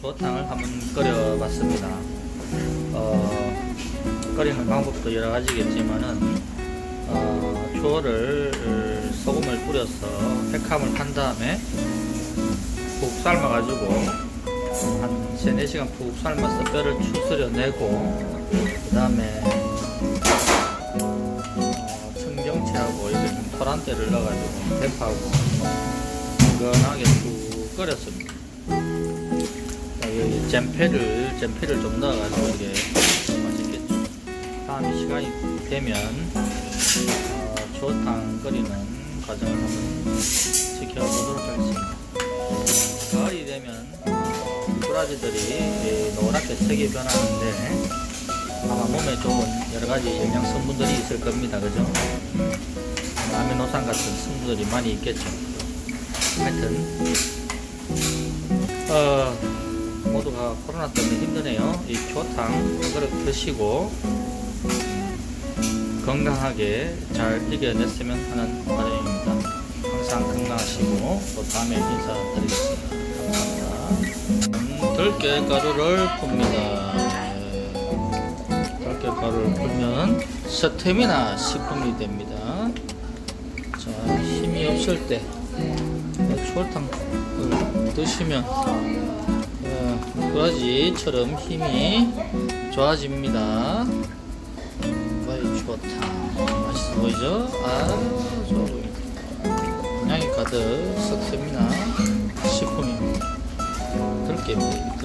추어탕을 한번 끓여봤습니다. 어, 끓이는 방법도 여러 가지겠지만은 어, 추어를 소금을 뿌려서 백함을 한 다음에 푹 삶아가지고 한 3, 4시간 푹 삶아서 뼈를 추스려내고 그 다음에 어, 청경채하고 이렇게 좀 토란대를 넣어가지고 대파하고 건강하게 푹 끓였습니다. 여기 잼패를 잼패를 좀 넣어가지고 이게 맛있겠죠. 다음 시간이 되면 어, 추어탕 끓이는 과정을 한번 지켜보도록 하겠습니다. 가을이 되면 어, 꾸라지들이 노랗게 색이 변하는데 아마 몸에 좋은 여러 가지 영양 성분들이 있을 겁니다. 그죠? 아미노산 같은 성분들이 많이 있겠죠. 하여튼 어, 모두가 코로나 때문에 힘드네요. 이 초탕 한 그릇 드시고 건강하게 잘 이겨냈으면 하는 바람입니다. 항상 건강하시고 또 다음에 인사드리겠습니다. 감사합니다. 음, 들깨 가루를 풉니다. 네. 들깨 가루를 풀면 스테미나 식품이 됩니다. 자, 힘이 없을 때 추어탕을 드시면 어, 꾸라지처럼 힘이 좋아집니다. 과일 추어탕 맛있어 보이죠? 아, 좋아 보입니다. 영양이 가득 스테미나 식품입니다. 들깨입니다.